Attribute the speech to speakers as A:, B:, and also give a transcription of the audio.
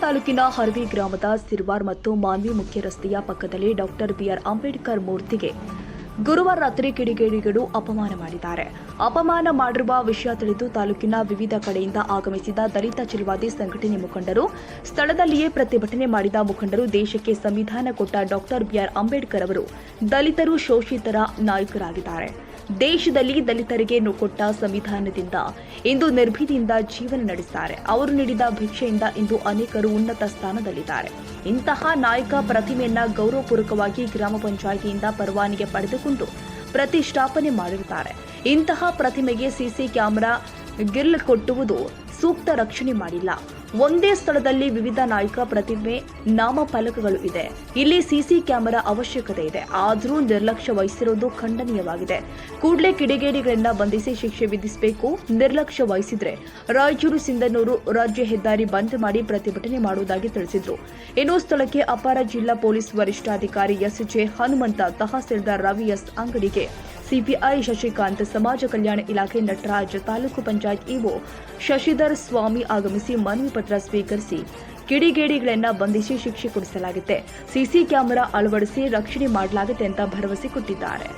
A: ತಾಲೂಕಿನ ಹರ್ವಿ ಗ್ರಾಮದ ಸಿರ್ವಾರ್ ಮತ್ತು ಮಾನ್ವಿ ಮುಖ್ಯ ರಸ್ತೆಯ ಪಕ್ಕದಲ್ಲಿ ಡಾಕ್ಟರ್ ಬಿಆರ್ ಅಂಬೇಡ್ಕರ್ ಮೂರ್ತಿಗೆ ಗುರುವಾರ ರಾತ್ರಿ ಕಿಡಿಗೇಡಿಗಳು ಅಪಮಾನ ಮಾಡಿದ್ದಾರೆ. ಅಪಮಾನ ಮಾಡಿರುವ ವಿಷಯ ತಿಳಿದು ತಾಲೂಕಿನ ವಿವಿಧ ಕಡೆಯಿಂದ ಆಗಮಿಸಿದ ದಲಿತ ಚಿಲ್ವಾದಿ ಸಂಘಟನೆ ಮುಖಂಡರು, ಸ್ಥಳದಲ್ಲಿಯೇ ಪ್ರತಿಭಟನೆ ಮಾಡಿದ ಮುಖಂಡರು ದೇಶಕ್ಕೆ ಸಂವಿಧಾನ ಕೊಟ್ಟ ಡಾಕ್ಟರ್ ಬಿಆರ್ ಅಂಬೇಡ್ಕರ್ ಅವರು ದಲಿತರು ಶೋಷಿತರ ನಾಯಕರಾಗಿದ್ದಾರೆ. ದೇಶದಲ್ಲಿ ದಲಿತರಿಗೆ ಕೊಟ್ಟ ಸಂವಿಧಾನದಿಂದ ಇಂದು ನಿರ್ಭೀತಿಯಿಂದ ಜೀವನ ನಡೆಸಿದ್ದಾರೆ ಅವರು ನೀಡಿದ ಭಿಕ್ಷೆಯಿಂದ ಇಂದು ಅನೇಕರು ಉನ್ನತ ಸ್ಥಾನದಲ್ಲಿದ್ದಾರೆ. ಇಂತಹ ನಾಯಕ ಪ್ರತಿಮೆಯನ್ನ ಗೌರವಪೂರ್ವಕವಾಗಿ ಗ್ರಾಮ ಪಂಚಾಯಿತಿಯಿಂದ ಪರವಾನಗಿ ಪಡೆದುಕೊಂಡು ಪ್ರತಿಷ್ಠಾಪನೆ ಮಾಡಿರುತ್ತಾರೆ. ಇಂತಹ ಪ್ರತಿಮೆಗೆ ಸಿಸಿ ಕ್ಯಾಮೆರಾ ಗಿರ್ಲ್ ಕೊಟ್ಟುವುದು ಸೂಕ್ತ ರಕ್ಷಣೆ ಮಾಡಿಲ್ಲ. ಒಂದೇ ಸ್ಥಳದಲ್ಲಿ ವಿವಿಧ ನಾಯಕ ಪ್ರತಿಮೆ ನಾಮಫಲಕಗಳು ಇದೆ. ಇಲ್ಲಿ ಸಿಸಿ ಕ್ಯಾಮೆರಾ ಅವಶ್ಯಕತೆ ಇದೆ. ಆದರೂ ನಿರ್ಲಕ್ಷ್ಯ ವಹಿಸಿರುವುದು ಖಂಡನೀಯವಾಗಿದೆ. ಕೂಡಲೇ ಕಿಡಿಗೇಡಿಗಳಿಂದ ಬಂಧಿಸಿ ಶಿಕ್ಷೆ ವಿಧಿಸಬೇಕು, ನಿರ್ಲಕ್ಷ್ಯ ವಹಿಸಿದ್ರೆ ರಾಯಚೂರು ಸಿಂಧನೂರು ರಾಜ್ಯ ಹೆದ್ದಾರಿ ಬಂದ್ ಮಾಡಿ ಪ್ರತಿಭಟನೆ ಮಾಡುವುದಾಗಿ ತಿಳಿಸಿದ್ರು. ಇನ್ನು ಸ್ಥಳಕ್ಕೆ ಅಪಾರ ಜಿಲ್ಲಾ ಪೊಲೀಸ್ ವರಿಷ್ಠಾಧಿಕಾರಿ S J Hanumanth, tahsildar Ravi S ಅಂಗಡಿಗೆ ಸಿಪಿಐ ಶಶಿಕಾಂತ್ ಸಮಾಜ ಕಲ್ಯಾಣ ಇಲಾಖೆ ನಟರಾಜ್ ತಾಲೂಕು ಪಂಚಾಯತ್ ಇಒ ಶಶಿಧರ್ ಸ್ವಾಮಿ ಆಗಮಿಸಿ ಮನವಿ ಪತ್ರ ಸ್ವೀಕರಿಸಿ ಕಿಡಿಗೇಡಿಗಳನ್ನ ಬಂಧಿಸಿ ಶಿಕ್ಷೆ ಕೊಡಿಸಲಾಗಿದೆ ಸಿಸಿ ಕ್ಯಾಮೆರಾ ಅಳವಡಿಸಿ ರಕ್ಷಣೆ ಮಾಡಲಾಗಿದೆ ಅಂತ ಭರವಸೆ ಕೊಟ್ಟಿದ್ದಾರೆ.